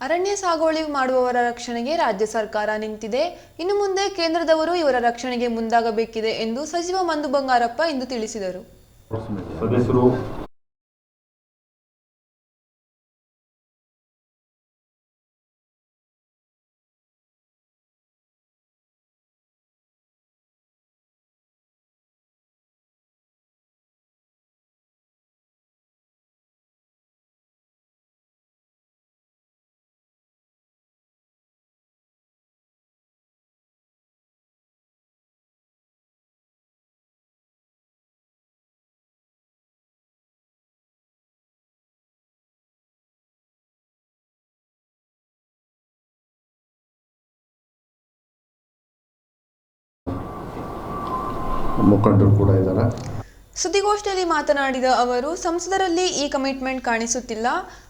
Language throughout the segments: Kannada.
ಅರಣ್ಯ ಸಾಗುವಳಿ ಮಾಡುವವರ ರಕ್ಷಣೆಗೆ ರಾಜ್ಯ ಸರ್ಕಾರ ನಿಂತಿದೆ. ಇನ್ನು ಮುಂದೆ ಕೇಂದ್ರದವರು ಇವರ ರಕ್ಷಣೆಗೆ ಮುಂದಾಗಬೇಕಿದೆ ಎಂದು ಸಚಿವ ಮಂದು ಬಂಗಾರಪ್ಪ ಇಂದು ತಿಳಿಸಿದರು. ಮುಖಂಡರು ಕೂಡ ಇದ್ದಾರೆ ಸುದ್ದಿಗೋಷ್ಠಿಯಲ್ಲಿ ಮಾತನಾಡಿದ ಅವರು, ಸಂಸದರಲ್ಲಿ ಈ ಕಮಿಟ್ಮೆಂಟ್ ಕಾಣಿಸುತ್ತಿಲ್ಲ.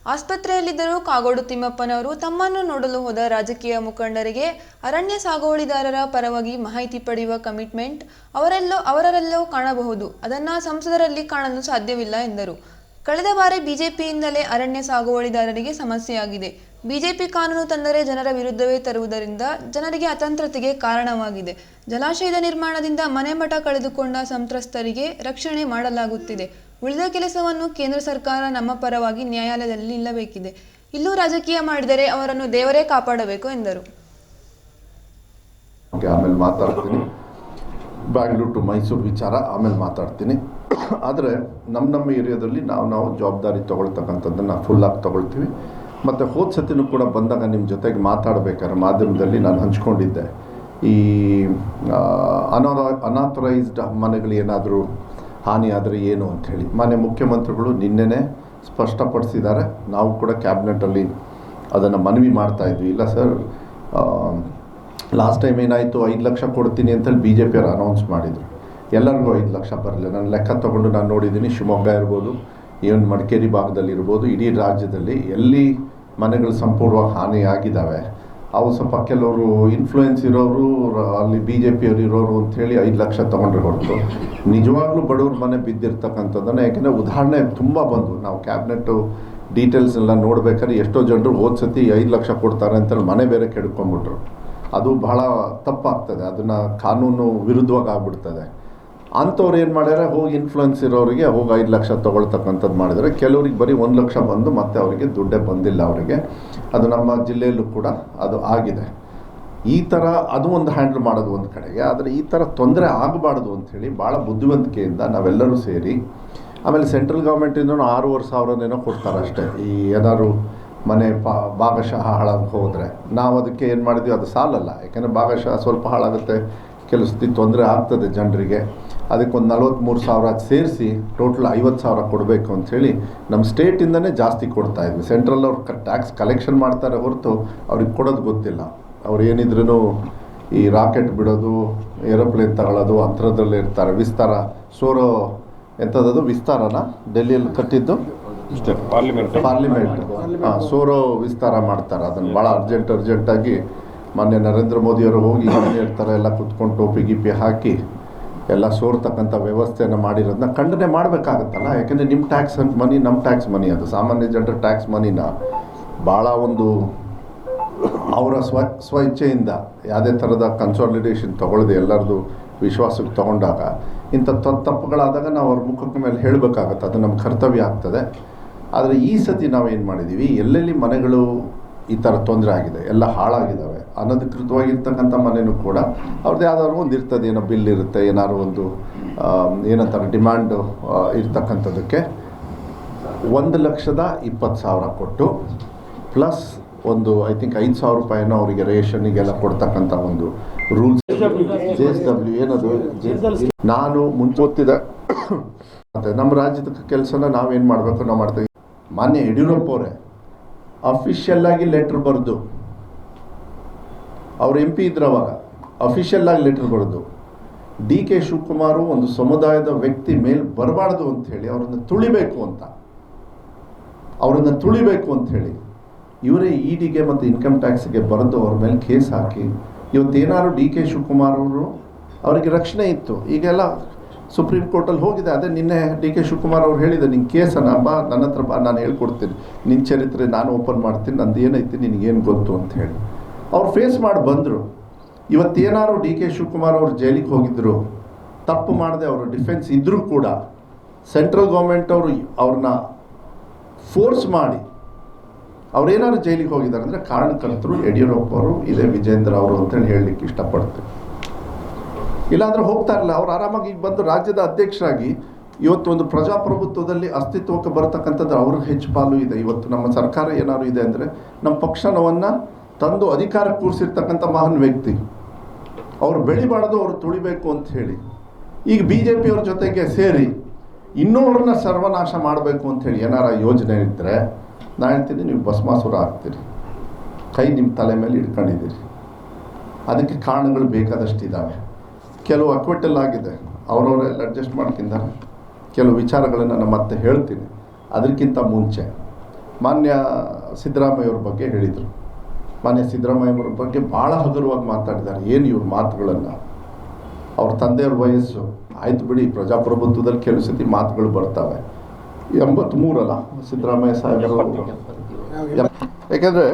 ಆಸ್ಪತ್ರೆಯಲ್ಲಿದ್ದರೂ ಕಾಗೋಡು ತಿಮ್ಮಪ್ಪನವರು ತಮ್ಮನ್ನು ನೋಡಲು ಹೋದ ರಾಜಕೀಯ ಮುಖಂಡರಿಗೆ ಅರಣ್ಯ ಸಾಗುವಳಿದಾರರ ಪರವಾಗಿ ಮಾಹಿತಿ ಪಡೆಯುವ ಕಮಿಟ್ಮೆಂಟ್ ಅವರೆಲ್ಲೋ ಅವರಲ್ಲೋ ಕಾಣಬಹುದು. ಅದನ್ನ ಸಂಸದರಲ್ಲಿ ಕಾಣಲು ಸಾಧ್ಯವಿಲ್ಲ ಎಂದರು. ಕಳೆದ ಬಾರಿ ಬಿಜೆಪಿಯಿಂದಲೇ ಅರಣ್ಯ ಸಾಗುವಳಿದಾರರಿಗೆ ಸಮಸ್ಯೆಯಾಗಿದೆ. ಬಿಜೆಪಿ ಕಾನೂನು ತಂದರೆ ಜನರ ವಿರುದ್ಧವೇ ತರುವುದರಿಂದ ಜನರಿಗೆ ಅತಂತ್ರತೆಗೆ ಕಾರಣವಾಗಿದೆ. ಜಲಾಶಯದ ನಿರ್ಮಾಣದಿಂದ ಮನೆ ಮಠ ಕಳೆದುಕೊಂಡ ಸಂತ್ರಸ್ತರಿಗೆ ರಕ್ಷಣೆ ಮಾಡಲಾಗುತ್ತಿದೆ. ಉಳಿದ ಕೆಲಸವನ್ನು ಕೇಂದ್ರ ಸರ್ಕಾರ ನಮ್ಮ ಪರವಾಗಿ ನ್ಯಾಯಾಲಯದಲ್ಲಿ ನಿಲ್ಲಬೇಕಿದೆ. ಇಲ್ಲೂ ರಾಜಕೀಯ ಮಾಡಿದರೆ ಅವರನ್ನು ದೇವರೇ ಕಾಪಾಡಬೇಕು ಎಂದರು. ಆಮೇಲೆ ಮಾತಾಡ್ತೀನಿ. ಬ್ಯಾಂಗ್ಳೂರು ಟು ಮೈಸೂರು ವಿಚಾರ ಆಮೇಲೆ ಮಾತಾಡ್ತೀನಿ. ಆದರೆ ನಮ್ಮ ನಮ್ಮ ಏರಿಯಾದಲ್ಲಿ ನಾವು ನಾವು ಜವಾಬ್ದಾರಿ ತೊಗೊಳ್ತಕ್ಕಂಥದ್ದನ್ನು ಫುಲ್ಲಾಗಿ ತೊಗೊಳ್ತೀವಿ. ಮತ್ತು ಹೋದ ಸತಿನೂ ಕೂಡ ಬಂದಾಗ ನಿಮ್ಮ ಜೊತೆಗೆ ಮಾತಾಡಬೇಕಾದ್ರೆ ಮಾಧ್ಯಮದಲ್ಲಿ ನಾನು ಹಂಚ್ಕೊಂಡಿದ್ದೆ. ಈ ಅನಾರ, ಅನಾಥರೈಸ್ಡ್ ಮನೆಗಳು ಏನಾದರೂ ಹಾನಿ ಆದರೆ ಏನು ಅಂಥೇಳಿ ಮಾನ್ಯ ಮುಖ್ಯಮಂತ್ರಿಗಳು ನಿನ್ನೆನೇ ಸ್ಪಷ್ಟಪಡಿಸಿದ್ದಾರೆ. ನಾವು ಕೂಡ ಕ್ಯಾಬಿನೆಟಲ್ಲಿ ಅದನ್ನು ಮನವಿ ಮಾಡ್ತಾಯಿದ್ವಿ ಇಲ್ಲ ಸರ್ ಲಾಸ್ಟ್ ಟೈಮ್ ಏನಾಯಿತು? ಐದು ಲಕ್ಷ ಕೊಡ್ತೀನಿ ಅಂತೇಳಿ ಬಿ ಜೆ ಪಿಯವ್ರು ಅನೌನ್ಸ್ ಮಾಡಿದರು. ಎಲ್ಲರಿಗೂ ಐದು ಲಕ್ಷ ಬರಲಿಲ್ಲ. ನಾನು ಲೆಕ್ಕ ತೊಗೊಂಡು ನಾನು ನೋಡಿದ್ದೀನಿ, ಶಿವಮೊಗ್ಗ ಇರ್ಬೋದು ಈವನ್ ಮಡಿಕೇರಿ ಭಾಗದಲ್ಲಿ ಇರ್ಬೋದು, ಇಡೀ ರಾಜ್ಯದಲ್ಲಿ ಎಲ್ಲಿ ಮನೆಗಳು ಸಂಪೂರ್ಣವಾಗಿ ಹಾನಿ ಆಗಿದ್ದಾವೆ ಅವು ಸ್ವಲ್ಪ ಕೆಲವರು ಇನ್ಫ್ಲೂಯೆನ್ಸ್ ಇರೋರು ಅಲ್ಲಿ ಬಿ ಜೆ ಪಿಯವರು ಇರೋರು ಅಂಥೇಳಿ ಐದು ಲಕ್ಷ ತೊಗೊಂಡ್ರೆ ಹೊರತು. ನಿಜವಾಗ್ಲೂ ಬಡವ್ರ ಮನೆ ಬಿದ್ದಿರ್ತಕ್ಕಂಥದ್ದನ್ನು, ಯಾಕೆಂದರೆ ಉದಾಹರಣೆ ತುಂಬ ಬಂದವು ನಾವು ಕ್ಯಾಬಿನೆಟ್ಟು ಡೀಟೇಲ್ಸ್ ಎಲ್ಲ ನೋಡ್ಬೇಕಾದ್ರೆ ಎಷ್ಟೋ ಜನರು ಹೋದ ಸತಿ ಐದು ಲಕ್ಷ ಕೊಡ್ತಾರೆ ಅಂತೇಳಿ ಮನೆ ಬೇರೆ ಕೆಡ್ಕೊಂಡ್ಬಿಟ್ರು. ಅದು ಬಹಳ ತಪ್ಪಾಗ್ತದೆ. ಅದನ್ನು ಕಾನೂನು ವಿರುದ್ಧವಾಗಿ ಆಗ್ಬಿಡ್ತದೆ ಅಂಥವ್ರು ಏನು ಮಾಡ್ಯಾರ? ಹೋಗಿ ಇನ್ಫ್ಲುಯೆನ್ಸ್ ಇರೋರಿಗೆ ಹೋಗಿ ಐದು ಲಕ್ಷ ತೊಗೊಳ್ತಕ್ಕಂಥದ್ದು ಮಾಡಿದರೆ ಕೆಲವ್ರಿಗೆ ಬರೀ ಒಂದು ಲಕ್ಷ ಬಂದು ಮತ್ತೆ ಅವರಿಗೆ ದುಡ್ಡೇ ಬಂದಿಲ್ಲ ಅವರಿಗೆ. ಅದು ನಮ್ಮ ಜಿಲ್ಲೆಯಲ್ಲೂ ಕೂಡ ಅದು ಆಗಿದೆ. ಈ ಥರ ಅದು ಒಂದು ಹ್ಯಾಂಡಲ್ ಮಾಡೋದು ಒಂದು ಕಡೆಗೆ. ಆದರೆ ಈ ಥರ ತೊಂದರೆ ಆಗಬಾರ್ದು ಅಂಥೇಳಿ ಭಾಳ ಬುದ್ಧಿವಂತಿಕೆಯಿಂದ ನಾವೆಲ್ಲರೂ ಸೇರಿ, ಆಮೇಲೆ ಸೆಂಟ್ರಲ್ ಗೌರ್ಮೆಂಟಿಂದ ಆರೂವರೆ ಸಾವಿರನೇನೋ ಕೊಡ್ತಾರೆ ಅಷ್ಟೇ ಈ ಏನಾದ್ರು ಮನೆ ಪಾ ಭಾಗಶಃ ಹಾಳಾಗಿ ಹೋದರೆ ನಾವು ಅದಕ್ಕೆ ಏನು ಮಾಡಿದ್ವಿ? ಅದು ಸಾಲಲ್ಲ. ಯಾಕೆಂದರೆ ಭಾಗಶಃ ಸ್ವಲ್ಪ ಹಾಳಾಗುತ್ತೆ, ಕೆಲವು ಸತಿ ತೊಂದರೆ ಆಗ್ತದೆ ಜನರಿಗೆ. ಅದಕ್ಕೊಂದು ನಲ್ವತ್ತ್ಮೂರು ಸಾವಿರ ಸೇರಿಸಿ ಟೋಟಲ್ ಐವತ್ತು ಸಾವಿರ ಕೊಡಬೇಕು ಅಂಥೇಳಿ ನಮ್ಮ ಸ್ಟೇಟಿಂದನೇ ಜಾಸ್ತಿ ಕೊಡ್ತಾ ಇದ್ವಿ. ಸೆಂಟ್ರಲ್ ಅವ್ರು ಟ್ಯಾಕ್ಸ್ ಕಲೆಕ್ಷನ್ ಮಾಡ್ತಾರೆ ಹೊರತು ಅವ್ರಿಗೆ ಕೊಡೋದು ಗೊತ್ತಿಲ್ಲ. ಅವ್ರು ಏನಿದ್ರೂ ಈ ರಾಕೆಟ್ ಬಿಡೋದು, ಏರೋಪ್ಲೇನ್ ತಗೊಳ್ಳೋದು ಅಂಥದ್ರಲ್ಲೇ ಇರ್ತಾರೆ. ವಿಸ್ತಾರ, ಸೋರೋ ಎಂಥದ್ದು ವಿಸ್ತಾರನ ಡೆಲ್ಲಿಯಲ್ಲಿ ಕಟ್ಟಿದ್ದು. ಪಾರ್ಲಿಮೆಂಟ್. ಪಾರ್ಲಿಮೆಂಟ್. ಹಾಂ ಸೋರೋ ವಿಸ್ತಾರ ಮಾಡ್ತಾರೆ. ಅದನ್ನು ಭಾಳ ಅರ್ಜೆಂಟ್ ಅರ್ಜೆಂಟಾಗಿ ಮಾನ್ಯ ನರೇಂದ್ರ ಮೋದಿಯವರು ಹೋಗಿ ಇಂಜಿನಿಯರ್ ಥರ ಎಲ್ಲ ಕುತ್ಕೊಂಡು ಟೋಪಿ ಗಿಪಿ ಹಾಕಿ ಎಲ್ಲ ಸೋರ್ತಕ್ಕಂಥ ವ್ಯವಸ್ಥೆಯನ್ನು ಮಾಡಿರೋದನ್ನ ಖಂಡನೆ ಮಾಡಬೇಕಾಗತ್ತಲ್ಲ? ಯಾಕೆಂದರೆ ನಿಮ್ಮ ಟ್ಯಾಕ್ಸ್ ಮನಿ ನಮ್ಮ ಟ್ಯಾಕ್ಸ್ ಮನಿ ಅದು. ಸಾಮಾನ್ಯ ಜನರ ಟ್ಯಾಕ್ಸ್ ಮನಿನ ಭಾಳ ಒಂದು ಅವರ ಸ್ವ ಸ್ವ ಇಚ್ಛೆಯಿಂದ ಯಾವುದೇ ಥರದ ಕನ್ಸಾಲಿಡೇಷನ್ ತೊಗೊಳ್ಳದೆ ಎಲ್ಲರದು ವಿಶ್ವಾಸಕ್ಕೆ ತಗೊಂಡಾಗ ಇಂಥ ತಪ್ಪುಗಳಾದಾಗ ನಾವು ಅವ್ರ ಮುಖಕ್ಕೆ ಮೇಲೆ ಹೇಳಬೇಕಾಗತ್ತೆ. ಅದು ನಮ್ಮ ಕರ್ತವ್ಯ ಆಗ್ತದೆ. ಆದರೆ ಈ ಸತಿ ನಾವೇನು ಮಾಡಿದ್ದೀವಿ ಎಲ್ಲೆಲ್ಲಿ ಮನೆಗಳು ಈ ಥರ ತೊಂದರೆ ಆಗಿದೆ, ಎಲ್ಲ ಹಾಳಾಗಿದ್ದಾವೆ ಅನಧಿಕೃತವಾಗಿರ್ತಕ್ಕಂಥ ಮನೆಯೂ ಕೂಡ ಅವ್ರದ್ದು ಯಾವ್ದಾದ್ರು ಒಂದು ಇರ್ತದೆ, ಏನೋ ಬಿಲ್ ಇರುತ್ತೆ, ಏನಾದ್ರು ಒಂದು ಏನಂತಾರೆ ಡಿಮ್ಯಾಂಡ್ ಇರ್ತಕ್ಕಂಥದ್ದಕ್ಕೆ ಒಂದು ಲಕ್ಷದ ಇಪ್ಪತ್ತು ಸಾವಿರ ಕೊಟ್ಟು ಪ್ಲಸ್ ಒಂದು, ಐ ಥಿಂಕ್ ಐದು ಸಾವಿರ ರೂಪಾಯಿನ ಅವರಿಗೆ ರೇಷನ್ನಿಗೆಲ್ಲ ಕೊಡ್ತಕ್ಕಂಥ ಒಂದು ರೂಲ್ಸ್. ಜೆ ಎಸ್ ಡಬ್ಲ್ಯೂ ಏನದು? ನಾನು ಮುಂಚೆ ನಮ್ಮ ರಾಜ್ಯದ ಕೆಲಸನ ನಾವೇನು ಮಾಡಬೇಕು, ನಾವು ಮಾಡ್ತೀವಿ ಮಾನ್ಯ ಯಡಿಯೂರಪ್ಪ ಅವರೇ ಅಫಿಷಿಯಲ್ಲಾಗಿ ಲೆಟ್ರ್ ಬರೆದು, ಅವ್ರು ಎಂ ಪಿ ಇದ್ರು ಅವಾಗ ಅಫಿಷಿಯಲ್ ಆಗಿ ಲೆಟ್ರ್ ಬರೆದು ಡಿ ಕೆ ಶಿವಕುಮಾರು ಒಂದು ಸಮುದಾಯದ ವ್ಯಕ್ತಿ ಮೇಲೆ ಬರಬಾರ್ದು ಅಂತ ಹೇಳಿ ಅವರನ್ನು ತುಳಿಬೇಕು ಅಂತ. ಅವರನ್ನು ತುಳಿಬೇಕು ಅಂತ ಹೇಳಿ ಇವರೇ ಇ ಡಿಗೆ ಮತ್ತು ಇನ್ಕಮ್ ಟ್ಯಾಕ್ಸ್ಗೆ ಬರೆದು ಅವ್ರ ಮೇಲೆ ಕೇಸ್ ಹಾಕಿ, ಇವತ್ತೇನಾದ್ರು ಡಿ ಕೆ ಶಿವಕುಮಾರ್ ಅವರು ಅವರಿಗೆ ರಕ್ಷಣೆ ಇತ್ತು, ಈಗೆಲ್ಲ ಸುಪ್ರೀಂ ಕೋರ್ಟಲ್ಲಿ ಹೋಗಿದೆ. ಅದೇ ನಿನ್ನೆ ಡಿ ಕೆ ಶಿವಕುಮಾರ್ ಅವ್ರು ಹೇಳಿದೆ ನಿನ್ನ ಕೇಸನ್ನ ಬಾ ನನ್ನ ಹತ್ರ ಬಾ, ನಾನು ಹೇಳ್ಕೊಡ್ತೀನಿ. ನಿನ್ನ ಚರಿತ್ರೆ ನಾನು ಓಪನ್ ಮಾಡ್ತೀನಿ. ನಂದು ಏನೈತಿ, ನಿನಗೇನು ಗೊತ್ತು? ಅಂತ ಹೇಳಿ. ಅವ್ರು ಫೇಸ್ ಮಾಡಿ ಬಂದರು. ಇವತ್ತೇನಾದ್ರು ಡಿ ಕೆ ಶಿವಕುಮಾರ್ ಅವರು ಜೈಲಿಗೆ ಹೋಗಿದ್ರು, ತಪ್ಪು ಮಾಡದೆ ಅವರು ಡಿಫೆನ್ಸ್ ಇದ್ದರೂ ಕೂಡ ಸೆಂಟ್ರಲ್ ಗೌರ್ಮೆಂಟ್ ಅವರು ಅವ್ರನ್ನ ಫೋರ್ಸ್ ಮಾಡಿ ಅವ್ರೇನಾದ್ರು ಜೈಲಿಗೆ ಹೋಗಿದ್ದಾರೆ ಅಂದರೆ ಕಾರಣಕರ್ತರು ಯಡಿಯೂರಪ್ಪ ಅವರು, ಇದೇ ವಿಜೇಂದ್ರ ಅವರು ಅಂತೇಳಿ ಹೇಳಲಿಕ್ಕೆ ಇಷ್ಟಪಡ್ತೀನಿ. ಇಲ್ಲಾಂದ್ರೆ ಹೋಗ್ತಾ ಇರಲಿಲ್ಲ ಅವ್ರು ಆರಾಮಾಗಿ ಈಗ ಬಂದು ರಾಜ್ಯದ ಅಧ್ಯಕ್ಷರಾಗಿ ಇವತ್ತು ಒಂದು ಪ್ರಜಾಪ್ರಭುತ್ವದಲ್ಲಿ ಅಸ್ತಿತ್ವಕ್ಕೆ ಬರತಕ್ಕಂಥದ್ದು ಅವ್ರಿಗೆ ಹೆಚ್ಚು ಪಾಲು ಇದೆ. ಇವತ್ತು ನಮ್ಮ ಸರ್ಕಾರ ಏನಾದ್ರು ಇದೆ ಅಂದರೆ ನಮ್ಮ ಪಕ್ಷನವನ್ನು ತಂದು ಅಧಿಕಾರ ಕೂರಿಸಿರ್ತಕ್ಕಂಥ ಮಹಾನ್ ವ್ಯಕ್ತಿ. ಅವ್ರು ಬೆಳಿಬಾರ್ದು ಅವ್ರು ತುಳಿಬೇಕು ಅಂತ ಹೇಳಿ. ಈಗ ಬಿ ಜೆ ಪಿಯವ್ರ ಜೊತೆಗೆ ಸೇರಿ ಇನ್ನೂರನ್ನ ಸರ್ವನಾಶ ಮಾಡಬೇಕು ಅಂತ ಹೇಳಿ ಏನಾರ ಯೋಜನೆ ಇದ್ದರೆ ನಾನು ಹೇಳ್ತೀನಿ, ನೀವು ಭಸ್ಮಾಸುರ ಆಗ್ತೀರಿ. ಕೈ ನಿಮ್ಮ ತಲೆ ಮೇಲೆ ಇಟ್ಕೊಂಡಿದ್ದೀರಿ. ಅದಕ್ಕೆ ಕಾರಣಗಳು ಬೇಕಾದಷ್ಟಿದ್ದಾವೆ ಕೆಲವು ಅಕ್ವೆಟಲ್ ಆಗಿದೆ. ಅವರವರೆಲ್ಲ ಅಡ್ಜಸ್ಟ್ ಮಾಡ್ಕಿದ್ದಾರೆ ಕೆಲವು ವಿಚಾರಗಳನ್ನು ನಾನು ಮತ್ತೆ ಹೇಳ್ತೀನಿ. ಅದಕ್ಕಿಂತ ಮುಂಚೆ ಮಾನ್ಯ ಸಿದ್ದರಾಮಯ್ಯವ್ರ ಬಗ್ಗೆ ಹೇಳಿದರು. ಮಾನ್ಯ ಸಿದ್ದರಾಮಯ್ಯವ್ರ ಬಗ್ಗೆ ಭಾಳ ಹಗುರವಾಗಿ ಮಾತಾಡಿದ್ದಾರೆ. ಏನು ಇವ್ರ ಮಾತುಗಳನ್ನು? ಅವ್ರ ತಂದೆಯವ್ರ ವಯಸ್ಸು. ಆಯ್ತು ಬಿಡಿ ಪ್ರಜಾಪ್ರಭುತ್ವದಲ್ಲಿ ಕೆಲವು ಸತಿ ಮಾತುಗಳು ಬರ್ತವೆ. ಎಂಬತ್ತ್ಮೂರಲ್ಲ ಸಿದ್ದರಾಮಯ್ಯ ಸಾಹೇಬರು? ಯಾಕೆಂದರೆ